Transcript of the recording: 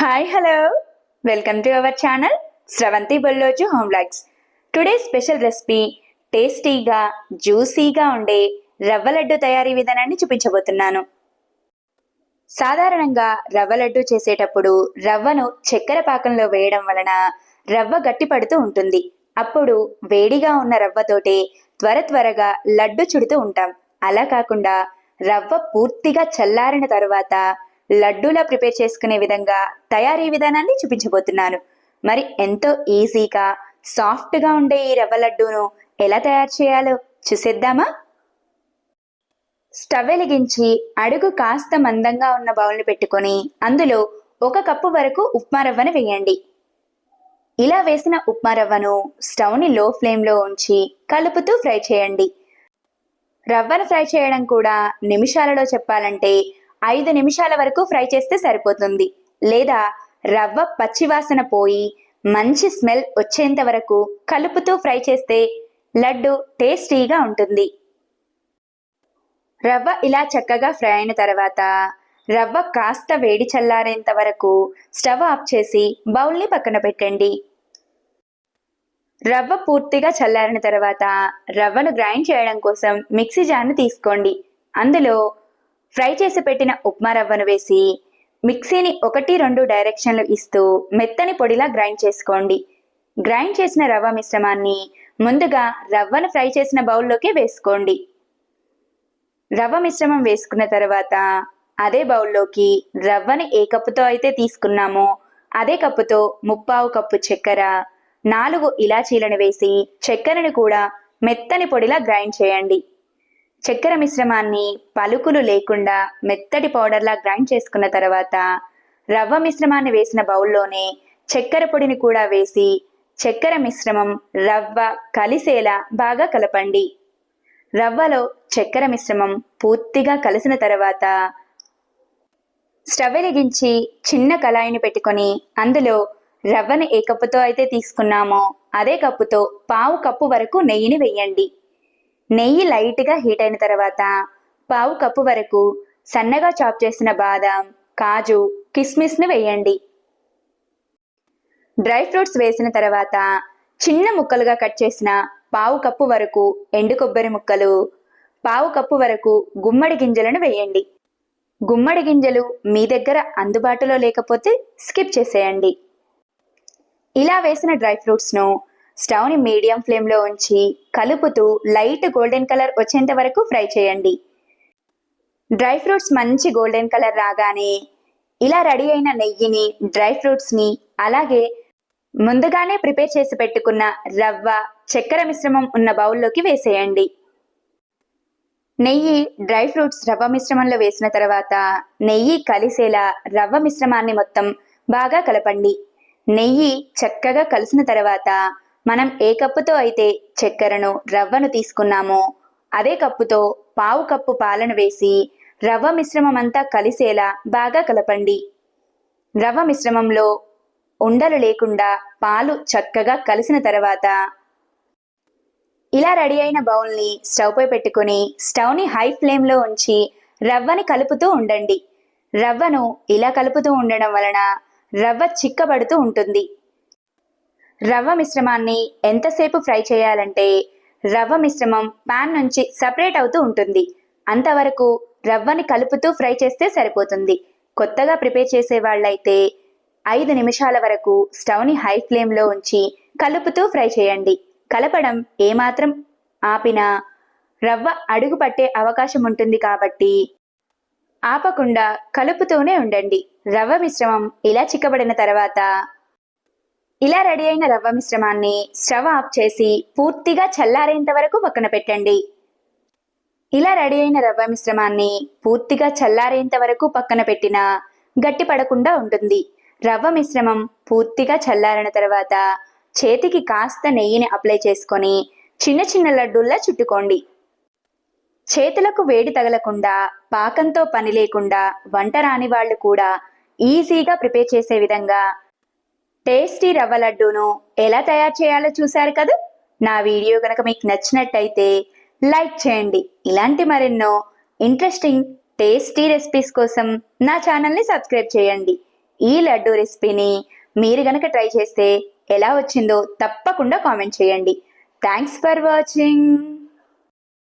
Hi hello welcome to our channel Sravanthi Bolloju home today special recipe టేస్టీగా జ్యూసీగా ఉండే రవ్వ లడ్డు తయారీ విధానాన్ని చూపించబోతున్నాను. సాధారణంగా రవ్వ లడ్డు చేసేటప్పుడు రవ్వను చక్కెర పాకంలో వేయడం వలన రవ్వ గట్టిపడుతూ ఉంటుంది. అప్పుడు వేడిగా ఉన్న రవ్వతోటే త్వర త్వరగా లడ్డు చుడుతూ ఉంటాం. అలా కాకుండా రవ్వ పూర్తిగా చల్లారిన తరువాత లడ్డూలా ప్రిపేర్ చేసుకునే విధంగా తయారీ విధానాన్ని చూపించబోతున్నాను. మరి ఎంతో ఈజీగా సాఫ్ట్గా ఉండే ఈ రవ్వ లడ్డూను ఎలా తయారు చేయాలో చూసేద్దామా? స్టవ్ వెలిగించి అడుగు కాస్త మందంగా ఉన్న బౌల్ని పెట్టుకొని అందులో ఒక కప్పు వరకు ఉప్మా రవ్వను వేయండి. ఇలా వేసిన ఉప్మా రవ్వను స్టవ్ని లో ఫ్లేమ్లో ఉంచి కలుపుతూ ఫ్రై చేయండి. రవ్వను ఫ్రై చేయడం కూడా నిమిషాలలో చెప్పాలంటే ఐదు నిమిషాల వరకు ఫ్రై చేస్తే సరిపోతుంది. లేదా రవ్వ పచ్చివాసన పోయి మంచి స్మెల్ వచ్చేంత వరకు కలుపుతూ ఫ్రై చేస్తే లడ్డు టేస్టీగా ఉంటుంది. రవ్వ ఇలా చక్కగా ఫ్రై అయిన తర్వాత రవ్వ కాస్త వేడి చల్లారేంత వరకు స్టవ్ ఆఫ్ చేసి బౌల్ని పక్కన పెట్టండి. రవ్వ పూర్తిగా చల్లారిన తర్వాత రవ్వను గ్రైండ్ చేయడం కోసం మిక్సీ జార్ను తీసుకోండి. అందులో ఫ్రై చేసి పెట్టిన ఉప్మా రవ్వను వేసి మిక్సీని ఒకటి రెండు డైరెక్షన్లు ఇస్తూ మెత్తని పొడిలా గ్రైండ్ చేసుకోండి. గ్రైండ్ చేసిన రవ్వ మిశ్రమాన్ని ముందుగా రవ్వను ఫ్రై చేసిన బౌల్లోకి వేసుకోండి. రవ్వ మిశ్రమం వేసుకున్న తర్వాత అదే బౌల్లోకి రవ్వని ఏ కప్పుతో అయితే తీసుకున్నామో అదే కప్పుతో ముప్పావు కప్పు చక్కెర నాలుగు ఇలాచీలను వేసి చక్కెరను కూడా మెత్తని పొడిలా గ్రైండ్ చేయండి. చక్కెర మిశ్రమాన్ని పలుకులు లేకుండా మెత్తటి పౌడర్లా గ్రైండ్ చేసుకున్న తర్వాత రవ్వ మిశ్రమాన్ని వేసిన బౌల్లోనే చక్కెర పొడిని కూడా వేసి చక్కెర మిశ్రమం రవ్వ కలిసేలా బాగా కలపండి. రవ్వలో చక్కెర మిశ్రమం పూర్తిగా కలిసిన తర్వాత స్టవ్ వెలిగించి చిన్న కళాయిని పెట్టుకొని అందులో రవ్వను ఏ కప్పుతో అయితే తీసుకున్నామో అదే కప్పుతో పావు కప్పు వరకు నెయ్యిని వేయండి. నెయ్యి లైట్గా హీట్ అయిన తర్వాత పావు కప్పు వరకు సన్నగా చాప్ చేసిన బాదం కాజు కిస్మిస్ని వేయండి. డ్రై ఫ్రూట్స్ వేసిన తర్వాత చిన్న ముక్కలుగా కట్ చేసిన పావు కప్పు వరకు ఎండు కొబ్బరి ముక్కలు పావు కప్పు వరకు గుమ్మడి గింజలను వేయండి. గుమ్మడి గింజలు మీ దగ్గర అందుబాటులో లేకపోతే స్కిప్ చేసేయండి. ఇలా వేసిన డ్రై ఫ్రూట్స్ను స్టవ్ని మీడియం ఫ్లేమ్లో ఉంచి కలుపుతూ లైట్ గోల్డెన్ కలర్ వచ్చేంత వరకు ఫ్రై చేయండి. డ్రై ఫ్రూట్స్ మంచి గోల్డెన్ కలర్ రాగానే ఇలా రెడీ అయిన నెయ్యిని డ్రై ఫ్రూట్స్ని అలాగే ముందుగానే ప్రిపేర్ చేసి పెట్టుకున్న రవ్వ చక్కెర మిశ్రమం ఉన్న బౌల్లోకి వేసేయండి. నెయ్యి డ్రై ఫ్రూట్స్ రవ్వ మిశ్రమంలో వేసిన తర్వాత నెయ్యి కలిసేలా రవ్వ మిశ్రమాన్ని మొత్తం బాగా కలపండి. నెయ్యి చక్కగా కలిసిన తర్వాత మనం ఏ కప్పుతో అయితే చక్కెరను రవ్వను తీసుకున్నామో అదే కప్పుతో పావు కప్పు పాలను వేసి రవ్వ మిశ్రమం అంతా కలిసేలా బాగా కలపండి. రవ్వ మిశ్రమంలో ఉండలు లేకుండా పాలు చక్కగా కలిసిన తర్వాత ఇలా రెడీ అయిన బౌల్ని స్టవ్పై పెట్టుకుని స్టవ్ని హై ఫ్లేమ్లో ఉంచి రవ్వని కలుపుతూ ఉండండి. రవ్వను ఇలా కలుపుతూ ఉండడం వలన రవ్వ చిక్కబడుతూ ఉంటుంది. రవ్వ మిశ్రమాన్ని ఎంతసేపు ఫ్రై చేయాలంటే రవ్వ మిశ్రమం పాన్ నుంచి సపరేట్ అవుతూ ఉంటుంది. అంతవరకు రవ్వని కలుపుతూ ఫ్రై చేస్తే సరిపోతుంది. కొత్తగా ప్రిపేర్ చేసే వాళ్ళైతే ఐదు నిమిషాల వరకు స్టవ్ని హై ఫ్లేమ్లో ఉంచి కలుపుతూ ఫ్రై చేయండి. కలపడం ఏమాత్రం ఆపినా రవ్వ అడుగు పట్టే అవకాశం ఉంటుంది కాబట్టి ఆపకుండా కలుపుతూనే ఉండండి. రవ్వ మిశ్రమం ఇలా చిక్కబడిన తర్వాత ఇలా రెడీ అయిన రవ్వ మిశ్రమాన్ని స్టవ్ ఆఫ్ చేసి పూర్తిగా చల్లారేంత వరకు పక్కన పెట్టండి. ఇలా రెడీ అయిన రవ్వ మిశ్రమాన్ని పూర్తిగా చల్లారేంత వరకు పక్కన పెట్టినా గట్టి పడకుండా ఉంటుంది. రవ్వ మిశ్రమం పూర్తిగా చల్లారిన తర్వాత చేతికి కాస్త నెయ్యిని అప్లై చేసుకొని చిన్న చిన్న లడ్డూల్లా చుట్టుకోండి. చేతులకు వేడి తగలకుండా పాకంతో పని లేకుండా వంట రాని వాళ్ళు కూడా ఈజీగా ప్రిపేర్ చేసే విధంగా టేస్టీ రవ్వ లడ్డూను ఎలా తయారు చేయాలో చూశారు కదా? నా వీడియో కనుక మీకు నచ్చినట్టయితే లైక్ చేయండి. ఇలాంటి మరెన్నో ఇంట్రెస్టింగ్ టేస్టీ రెసిపీస్ కోసం నా ఛానల్ని సబ్స్క్రైబ్ చేయండి. ఈ లడ్డు రెసిపీని మీరు గనక ట్రై చేస్తే ఎలా వచ్చిందో తప్పకుండా కామెంట్ చేయండి. Thanks for watching.